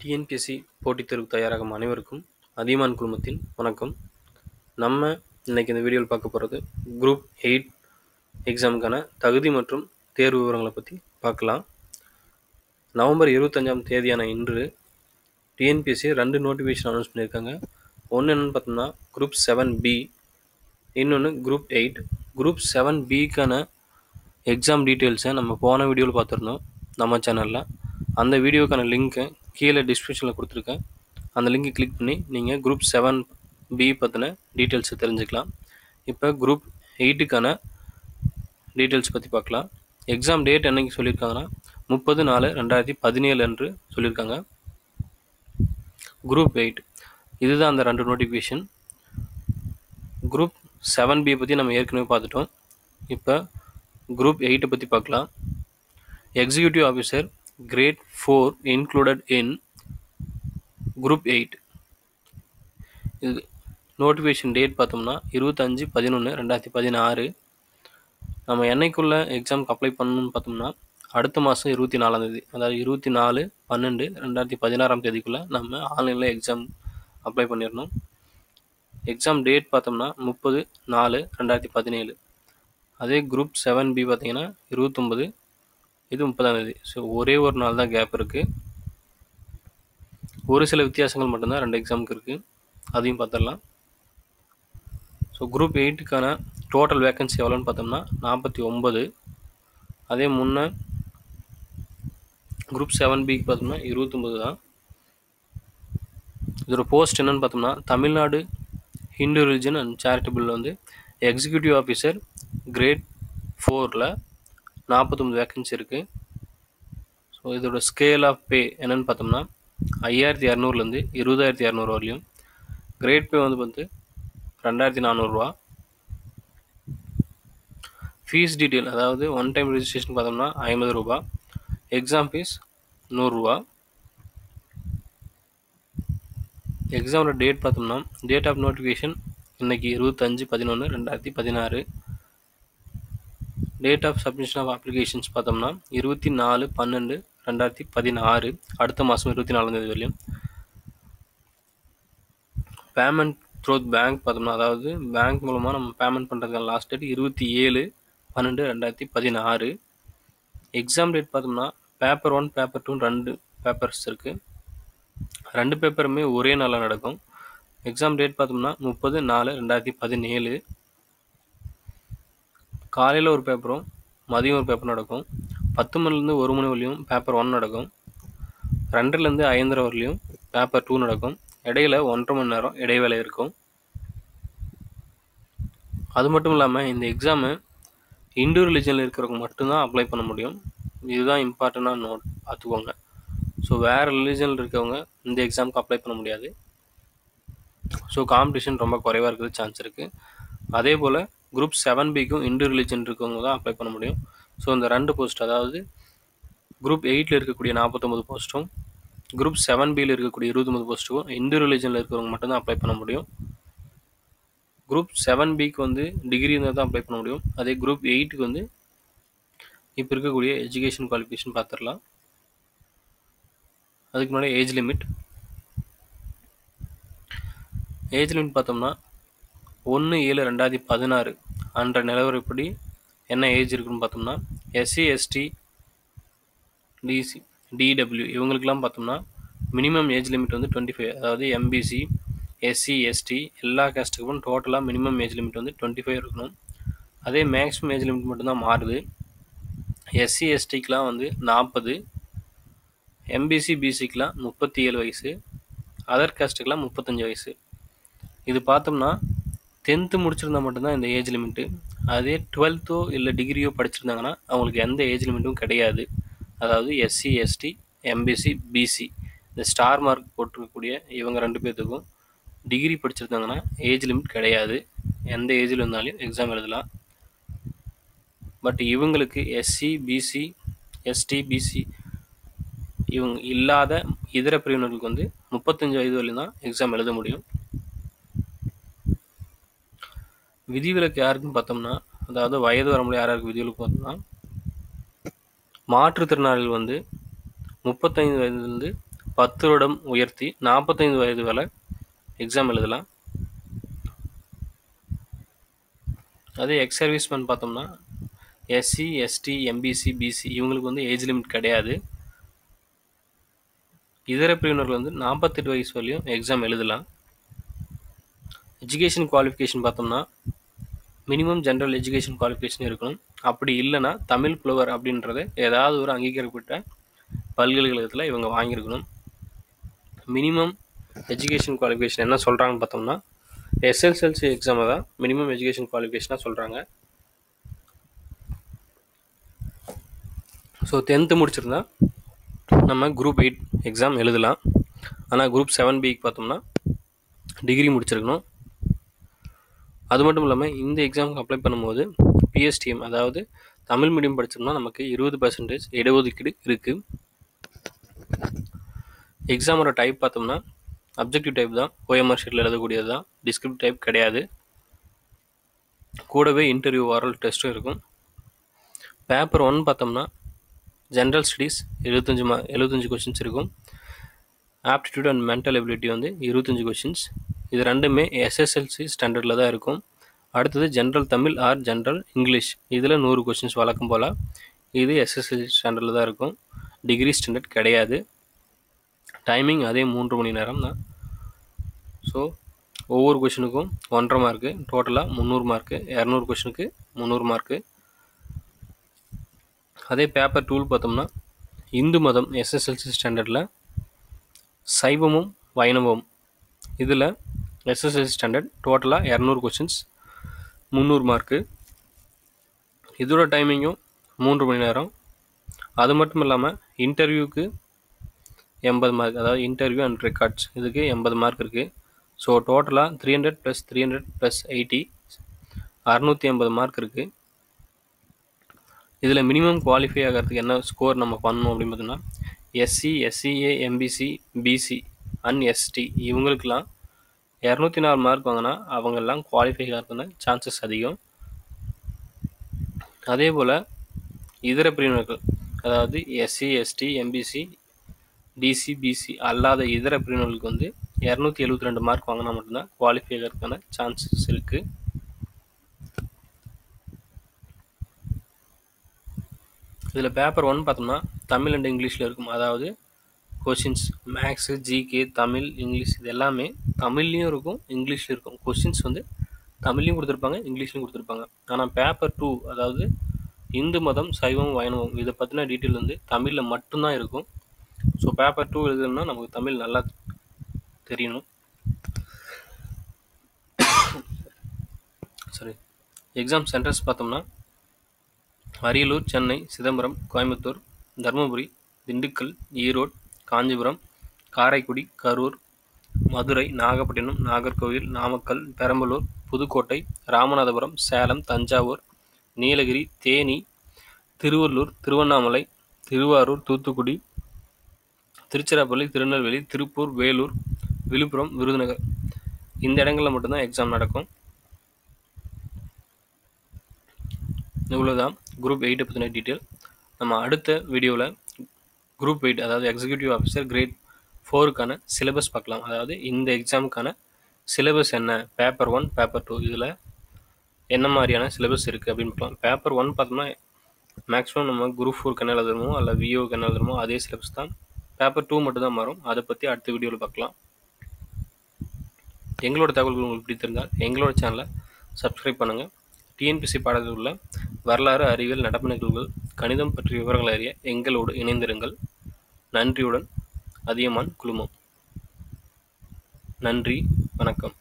TNPSC போட்டித் தேர்வு தயாராகும் அனைவருக்கும் அதியமான் குழுமத்தின் வணக்கம். நம்ம இன்னைக்கு இந்த வீடியோவில் பார்க்க போகிறது குரூப் எயிட் எக்ஸாமுக்கான தகுதி மற்றும் தேர்வு விவரங்களை பற்றி பார்க்கலாம். நவம்பர் இருபத்தஞ்சாம் தேதியான இன்று டிஎன்பிஎஸ்சி ரெண்டு நோட்டிஃபிகேஷன் அனௌன்ஸ் பண்ணியிருக்காங்க. ஒன்று என்னென்னு பார்த்தோம்னா குரூப் செவன் பி இன்னொன்று குரூப் எயிட் குரூப் செவன் பிக்கான எக்ஸாம் டீட்டெயில்ஸை நம்ம போன வீடியோவில் பார்த்துருந்தோம். நம்ம சேனலில் அந்த வீடியோக்கான லிங்க்கை கீழே டிஸ்கிரிப்ஷனில் கொடுத்துருக்கேன். அந்த லிங்கை கிளிக் பண்ணி நீங்கள் குரூப் செவன் பி பற்றின டீட்டெயில்ஸை தெரிஞ்சுக்கலாம். இப்போ குரூப் எயிட்டுக்கான டீட்டெயில்ஸ் பற்றி பார்க்கலாம். எக்ஸாம் டேட் என்னைக்கு சொல்லியிருக்காங்கன்னா முப்பது நாலு ரெண்டாயிரத்தி பதினேழு என்று சொல்லியிருக்காங்க. குரூப் எயிட் இதுதான் அந்த ரெண்டு நோட்டிஃபிகேஷன் குரூப் செவன் பி பற்றி நம்ம ஏற்கனவே பார்த்துட்டோம். இப்போ குரூப் எயிட்டை பற்றி பார்க்கலாம். Executive officer grade four included in group eight இது நோட்டிஃபிகேஷன் டேட் பார்த்தோம்னா இருபத்தஞ்சி பதினொன்று ரெண்டாயிரத்தி பதினாறு. நம்ம என்னைக்குள்ளே எக்ஸாமுக்கு அப்ளை பண்ணணும்னு பார்த்தோம்னா அடுத்த மாதம் இருபத்தி நாலாந்தேதி அதாவது இருபத்தி நாலு பன்னெண்டு ரெண்டாயிரத்தி பதினாறாம் தேதிக்குள்ளே நம்ம ஆன்லைனில் எக்ஸாம் அப்ளை பண்ணிடணும். எக்ஸாம் டேட் பார்த்தோம்னா முப்பது நாலு ரெண்டாயிரத்தி பதினேழு. அதே குரூப் செவன் பி பார்த்திங்கன்னா இருபத்தொம்பது இது முப்பதாந்தேதி ஸோ ஒரே ஒரு நாள் தான் கேப் இருக்குது ஒரு சில வித்தியாசங்கள் மட்டும்தான் ரெண்டு எக்ஸாமுக்கு இருக்குது அதையும் பார்த்துடலாம் ஸோ குரூப் எயிட்டுக்கான டோட்டல் வேக்கன்சி எவ்வளோன்னு பார்த்தோம்னா நாற்பத்தி ஒம்பது அதே முன்னே குரூப் செவன் பிக்கு பார்த்தோம்னா இருபத்தொம்பது தான். இதோட போஸ்ட் என்னென்னு பார்த்தோம்னா Tamil Nadu Hindu religion and charitable வந்து எக்ஸிக்யூட்டிவ் ஆஃபீஸர் கிரேட் ஃபோரில் நாற்பத்தொம்பது வேக்கன்சி இருக்குது ஸோ இதோட ஸ்கேல் ஆஃப் பே என்னென்னு பார்த்தோம்னா ஐயாயிரத்தி இரநூறுலேருந்து இருபதாயிரத்தி இரநூறு வரலையும் கிரேட் பே வந்து பார்த்து ரெண்டாயிரத்தி நானூறுரூவா ஃபீஸ் டீட்டெயில் அதாவது ஒன் டைம் ரிஜிஸ்ட்ரேஷன் பார்த்தோம்னா ஐம்பது ரூபா. எக்ஸாம் ஃபீஸ் நூறுரூவா எக்ஸாமோட டேட் பார்த்தோம்னா டேட் ஆஃப் நோட்டிஃபிகேஷன் இன்றைக்கி இருபத்தஞ்சு பதினொன்று ரெண்டாயிரத்தி பதினாறு. Date of submission of applications பார்த்தோம்னா இருபத்தி நாலு பன்னெண்டு ரெண்டாயிரத்தி பதினாறு அடுத்த மாதம் இருபத்தி நாலாந்தேதி வரையும் பேமெண்ட் த்ரூ பேங்க் பார்த்தோம்னா அதாவது பேங்க் மூலமாக நம்ம பேமெண்ட் பண்ணுறதுக்கான லாஸ்ட் டேட் இருபத்தி ஏழு பன்னெண்டு ரெண்டாயிரத்தி பதினாறு. எக்ஸாம் டேட் பார்த்தோம்னா பேப்பர் ஒன் பேப்பர் டூ ரெண்டு பேப்பர்ஸ் இருக்குது ரெண்டு பேப்பருமே ஒரே நாளில் நடக்கும். எக்ஸாம் டேட் பார்த்தோம்னா முப்பது நாலு ரெண்டாயிரத்தி பதினேழு. காலையில் ஒரு பேப்பரும் மதியம் ஒரு பேப்பர் நடக்கும். பத்து மணிலேருந்து ஒரு மணி வரலையும் பேப்பர் ஒன் நடக்கும். ரெண்டுலேருந்து ஐந்தரை வரலையும் பேப்பர் டூ நடக்கும். இடையில ஒன்றரை மணி நேரம் இடைவேளை இருக்கும். அது மட்டும் இல்லாமல் இந்த எக்ஸாமு இந்து ரிலிஜனில் இருக்கிறவங்க மட்டும்தான் அப்ளை பண்ண முடியும். இதுதான் இம்பார்ட்டண்ட்டாக நோட் பார்த்துக்கோங்க ஸோ வேறு ரிலிஜனில் இருக்கவங்க இந்த எக்ஸாமுக்கு அப்ளை பண்ண முடியாது. ஸோ காம்படிஷன் ரொம்ப குறைவாக இருக்கிறது சான்ஸ் இருக்குது அதே போல் குரூப் செவன் பிக்கும் இந்து ரிலிஜன் இருக்கவங்க தான் அப்ளை பண்ண முடியும். ஸோ இந்த ரெண்டு போஸ்ட் அதாவது குரூப் எயிட்டில் இருக்கக்கூடிய நாற்பத்தொம்பது போஸ்ட்டும் குரூப் செவன் பியில் இருக்கக்கூடிய இருபத்தொம்பது போஸ்ட்டுக்கும் இந்து ரிலிஜனில் இருக்கிறவங்க மட்டும்தான் அப்ளை பண்ண முடியும். குரூப் செவன் பிக்கு வந்து டிகிரி இருந்தால் தான் அப்ளை பண்ண முடியும். அதே குரூப் எயிட்டுக்கு வந்து இப்போ இருக்கக்கூடிய எஜுகேஷன் குவாலிஃபிகேஷன் பார்த்துடலாம் அதுக்கு முன்னாடி ஏஜ் லிமிட் ஏஜ் லிமிட் பார்த்தோம்னா ஒன்று ஏழு ரெண்டாயிரத்தி பதினாறு அன்ற நிலவரப்படி என்ன ஏஜ் இருக்குன்னு பார்த்தோம்னா எஸ்சி எஸ்டி டிசி டிடபிள்யூ இவங்களுக்கெல்லாம் பார்த்தோம்னா மினிமம் ஏஜ் லிமிட் வந்து டுவெண்ட்டி ஃபைவ் அதாவது எம்பிசி எஸ்சி எஸ்டி எல்லா கேஸ்ட்டுக்கும் டோட்டலாக மினிமம் ஏஜ் லிமிட் வந்து டுவெண்ட்டி ஃபைவ் இருக்கணும். அதே மேக்ஸிமம் ஏஜ் லிமிட் மட்டும்தான் மாறுது. எஸ்சி எஸ்டிக்கெலாம் வந்து நாற்பது எம்பிசி பிசிக்கெலாம் முப்பத்தி ஏழு வயசு அதர் கேஸ்ட்டுக்கெலாம் முப்பத்தஞ்சு வயசு. இது பார்த்தோம்னா டென்த்து முடிச்சிருந்தா மட்டும்தான் இந்த ஏஜ் லிமிட்டு அதே டுவெல்த்தோ இல்லை டிகிரியோ படிச்சிருந்தாங்கன்னா அவங்களுக்கு எந்த ஏஜ் லிமிட்டும் கிடையாது. அதாவது எஸ்சி எஸ்டி எம்பிசி பிசி இந்த ஸ்டார் மார்க் போட்டிருக்கக்கூடிய இவங்க ரெண்டு பேர்த்துக்கும் டிகிரி படிச்சிருந்தாங்கன்னா ஏஜ் லிமிட் கிடையாது. எந்த ஏஜில் இருந்தாலும் எக்ஸாம் எழுதலாம். பட் இவங்களுக்கு எஸ்சி பிசி எஸ்டி பிசி இவங்க இல்லாத இதர பிரிவினர்களுக்கு வந்து முப்பத்தஞ்சு வயது வரையும் தான் எக்ஸாம் எழுத முடியும். விதிவிலக்கு யாருக்குன்னு பார்த்தோம்னா அதாவது வயது வரம்புல யார் யாருக்கு விதிவிலக்கு பார்த்தோம்னா மாற்றுத்திறனாளிகள் வந்து முப்பத்தைந்து வயதுலேருந்து பத்து வருடம் உயர்த்தி நாற்பத்தைந்து வயது வரை எக்ஸாம் எழுதலாம். அதே எக்ஸ் சர்வீஸ்மேன் பார்த்தோம்னா எஸ்சி எஸ்டி எம்பிசி பிசி இவங்களுக்கு வந்து ஏஜ் லிமிட் கிடையாது. இதர பிரிவினர்கள் வந்து நாற்பத்தெட்டு வயசு வரையும் எக்ஸாம் எழுதலாம். எஜுகேஷன் குவாலிஃபிகேஷன் பார்த்தோம்னா மினிமம் ஜென்ரல் எஜுகேஷன் குவாலிஃபிகேஷன் இருக்கணும். அப்படி இல்லைன்னா தமிழ் புலவர் அப்படின்றத ஏதாவது ஒரு அங்கீகரிக்கப்பட்ட பல்கலைக்கழகத்தில் இவங்க வாங்கியிருக்கணும். மினிமம் எஜுகேஷன் குவாலிஃபிகேஷன் என்ன சொல்கிறாங்கன்னு பார்த்தோம்னா எஸ்எஸ்எல்சி எக்ஸாமை தான் மினிமம் எஜுகேஷன் குவாலிஃபிகேஷனாக சொல்கிறாங்க ஸோ டென்த்து முடிச்சிருந்தா நம்ம குரூப் எயிட் எக்ஸாம் எழுதலாம். ஆனால் குரூப் செவன் பிக்கு பார்த்தோம்னா டிகிரி முடிச்சிருக்கணும். அது மட்டும் இல்லாமல் இந்த எக்ஸாமுக்கு அப்ளை பண்ணும்போது பிஎஸ்டிஎம் அதாவது தமிழ் மீடியம் படித்தோம்னா நமக்கு இருபது பர்சன்டேஜ் இடஒதுக்கீடு இருக்குது எக்ஸாமோட டைப் பார்த்தோம்னா அப்ஜெக்டிவ் டைப் தான் ஓஎம்ஆர் ஷீட்டில் எழுதக்கூடியது தான் டிஸ்கிரிப்ட் டைப் கிடையாது. கூடவே இன்டர்வியூ வாரல் டெஸ்ட்டும் இருக்கும். பேப்பர் ஒன் பார்த்தோம்னா ஜென்ரல் ஸ்டடீஸ் எழுபத்தஞ்சு மா எழுபத்தஞ்சு கொஷின்ஸ் இருக்கும். ஆப்டிடியூட் அண்ட் மென்டல் எபிலிட்டி வந்து இருபத்தஞ்சு கொஷின்ஸ் இது ரெண்டுமே எஸ்எஸ்எல்சி ஸ்டாண்டர்டில் தான் இருக்கும். அடுத்தது general Tamil or general English இதில் நூறு கொஷின்ஸ் வழக்கம் போல் இது எஸ்எஸ்எல்சி ஸ்டாண்டர்டில் தான் இருக்கும். டிகிரி ஸ்டாண்டர்ட் கிடையாது. டைமிங் அதே மூன்று மணி நேரம் தான். ஸோ ஒவ்வொரு கொஷினுக்கும் ஒன்றரை மார்க்கு டோட்டலாக முந்நூறு மார்க்கு இரநூறு கொஷினுக்கு முந்நூறு மார்க்கு அதே பேப்பர் டூல் பார்த்தோம்னா இந்து மதம் எஸ்எஸ்எல்சி ஸ்டாண்டர்டில் சைவமும் வைணவம் இதில் எஸ்எஸ்எல்சி ஸ்டாண்டர்ட் டோட்டலாக இரநூறு கொஷின்ஸ் முந்நூறு மார்க்கு இதோட டைமிங்கும் மூன்று மணி நேரம். அது மட்டும் இல்லாமல் இன்டர்வியூக்கு எண்பது மார்க் அதாவது இன்டர்வியூ அண்ட் ரெக்கார்ட்ஸ் இதுக்கு எண்பது மார்க் இருக்குது ஸோ டோட்டலாக three hundred plus three hundred plus eighty அறநூற்றி ஐம்பது மார்க் இருக்குது இதில் மினிமம் குவாலிஃபை ஆகிறதுக்கு என்ன ஸ்கோர் நம்ம பண்ணணும் அப்படின்னு பார்த்தோம்னா SC SCA MBC BC and ST இவங்களுக்கெல்லாம் இரநூத்தி நாலு மார்க் வாங்கினா அவங்கெல்லாம் குவாலிஃபை ஆகிறதுன சான்சஸ் அதிகம். அதே போல் இதர பிரிவினர்கள் அதாவது SC ST MBC DC BC அல்லாத இதர பிரிவினர்களுக்கு வந்து இரநூத்தி எழுபத்தி ரெண்டு மார்க் வாங்கினா மட்டும்தான் குவாலிஃபை ஆகிறதுக்கான சான்சஸ் இருக்குது இதில் பேப்பர் ஒன் பார்த்தோம்னா தமிழ் அண்ட் இங்கிலீஷில் இருக்கும். அதாவது questions maths GK Tamil English இது எல்லாமே தமிழ்லேயும் இருக்கும் இங்கிலீஷ்லையும் இருக்கும். கொஷின்ஸ் வந்து தமிழ்லையும் கொடுத்துருப்பாங்க இங்கிலீஷ்லையும் கொடுத்துருப்பாங்க. ஆனால் பேப்பர் டூ அதாவது இந்து மதம் சைவம் வைணவம் இதை பற்றின டீட்டெயில் வந்து தமிழில் மட்டும்தான் இருக்கும். ஸோ பேப்பர் டூ எழுதணும்னா நமக்கு தமிழ் நல்லா தெரியணும். சாரி எக்ஸாம் சென்டர்ஸ் பார்த்தோம்னா அரியலூர் சென்னை சிதம்பரம் கோயம்புத்தூர் தருமபுரி திண்டுக்கல் ஈரோடு காஞ்சிபுரம் காரைக்குடி கரூர் மதுரை நாகப்பட்டினம் நாகர்கோவில் நாமக்கல் பெரம்பலூர் புதுக்கோட்டை ராமநாதபுரம் சேலம் தஞ்சாவூர் நீலகிரி தேனி திருவள்ளூர் திருவண்ணாமலை திருவாரூர் தூத்துக்குடி திருச்சிராப்பள்ளி திருநெல்வேலி திருப்பூர் வேலூர் விழுப்புரம் விருதுநகர். இந்த இடங்களில் மட்டும்தான் எக்ஸாம் நடக்கும். இவ்வளோதான் குரூப் எயிட்டை பற்றின டீட்டெயில் நம்ம அடுத்த வீடியோவில் குரூப் எயிட் அதாவது எக்ஸிக்யூட்டிவ் ஆஃபீஸர் கிரேட் ஃபோருக்கான சிலபஸ் பார்க்கலாம். அதாவது இந்த எக்ஸாமுக்கான சிலபஸ் என்ன? பேப்பர் ஒன் பேப்பர் டூ இதில் என்ன மாதிரியான சிலபஸ் இருக்குது அப்படின்னு பார்க்கலாம். பேப்பர் ஒன் பார்த்தோம்னா மேக்ஸிமம் நம்ம குரூப் ஃபோருக்கு என்ன எழுதணுமோ அல்ல விஓக்கு என்ன எழுதணுமோ அதே சிலபஸ் தான். பேப்பர் டூ மட்டும் தான் மாறும். அதை பற்றி அடுத்த வீடியோவில் பார்க்கலாம். எங்களோட தகவல்கள் உங்களுக்கு பிடித்திருந்தால் எங்களோட சேனலை சப்ஸ்கிரைப் பண்ணுங்கள் டிஎன்பிசி பாடத்தில் உள்ள வரலாறு அறிவியல் நடப்பு நிகழ்வுகள் கணிதம் பற்றிய விவரங்கள் அறிய எங்களோடு இணைந்திருங்கள். நன்றியுடன் அதியமான் குழுமம். நன்றி வணக்கம்.